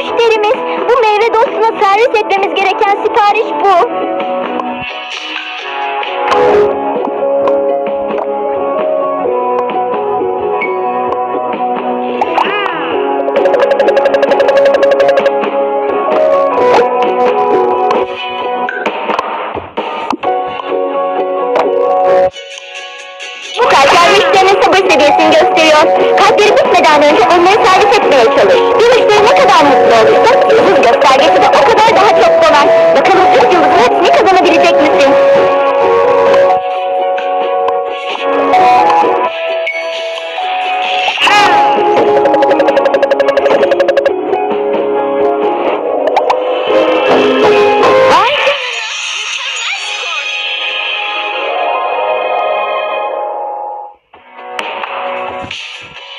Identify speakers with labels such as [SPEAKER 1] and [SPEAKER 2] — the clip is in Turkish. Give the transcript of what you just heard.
[SPEAKER 1] müşterimiz. Bu meyve dostuna servis etmemiz gereken sipariş bu. Bu kalpler müşterinin sabır seviyesini gösteriyor. Kalpleri bitmeden önce onları servis etmeye çalış. Thank you.